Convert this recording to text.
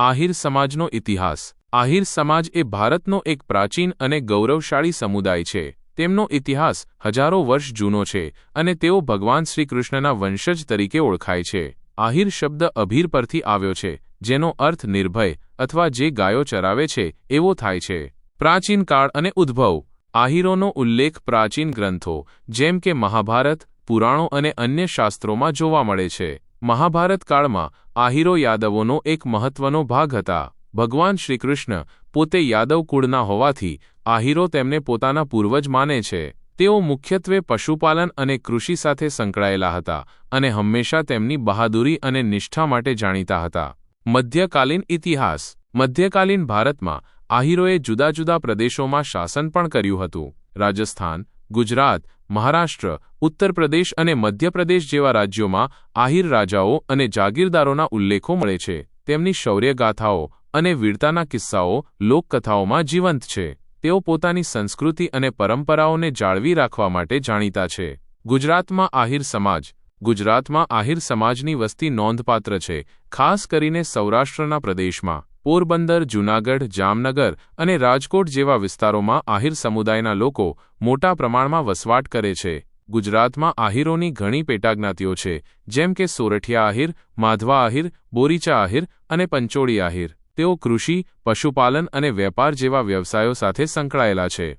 આહિર સમાજનો ઇતિહાસ. આહિર સમાજ એ ભારતનો એક પ્રાચીન અને ગૌરવશાળી સમુદાય છે. તેમનો ઇતિહાસ હજારો વર્ષ જૂનો છે અને તેઓ ભગવાન શ્રીકૃષ્ણના વંશજ તરીકે ઓળખાય છે. આહિર શબ્દ અભીર પરથી આવ્યો છે, જેનો અર્થ નિર્ભય અથવા જે ગાયો ચરાવે છે, એવો થાય છે. પ્રાચીન કાળ અને ઉદ્ભવ. આહિરોનો ઉલ્લેખ પ્રાચીન ગ્રંથો, જેમ કે મહાભારત, પુરાણો અને અન્ય શાસ્ત્રોમાં જોવા મળે છે. મહાભારત કાળમાં આહિરો યાદવોનો એક મહત્વનો ભાગ હતા. ભગવાન શ્રીકૃષ્ણ પોતે યાદવ કુળના હોવાથી આહિરો તેમને પોતાના પૂર્વજ માને છે. તેઓ મુખ્યત્વે પશુપાલન અને કૃષિ સાથે સંકળાયેલા હતા અને હંમેશા તેમની બહાદુરી અને નિષ્ઠા માટે જાણીતા હતા. મધ્યકાલીન ઇતિહાસ. મધ્યકાલીન ભારતમાં આહિરોએ જુદા જુદા પ્રદેશોમાં શાસન પણ કર્યું હતું. રાજસ્થાન ગુજરાત, મહારાષ્ટ્ર ઉત્તર પ્રદેશ અને મધ્યપ્રદેશ જેવા રાજ્યોમાં આહિર રાજાઓ અને જાગીરદારોના ઉલ્લેખો મળે છે. તેમની શૌર્યગાથાઓ અને વીરતાના કિસ્સાઓ લોકકથાઓમાં જીવંત છે. તેઓ પોતાની સંસ્કૃતિ અને પરંપરાઓને જાળવી રાખવા માટે જાણીતા છે. ગુજરાતમાં આહિર સમાજ ગુજરાતમાં આહિર સમાજની વસ્તી નોંધપાત્ર છે, ખાસ કરીને સૌરાષ્ટ્રના પ્રદેશમાં. પોરબંદર, જૂનાગઢ, જામનગર અને રાજકોટ જેવા વિસ્તારોમાં આહિર સમુદાયના લોકો મોટા પ્રમાણમાં વસવાટ કરે છે. ગુજરાતમાં આહિરોની ઘણી પેટાજ્ઞાતિઓ છે, જેમ કે સોરઠિયા આહિર, માધવા આહિર, બોરીચા આહિર અને પંચોળી આહિર. તેઓ કૃષિ, પશુપાલન અને વેપાર જેવા વ્યવસાયો સાથે સંકળાયેલા છે.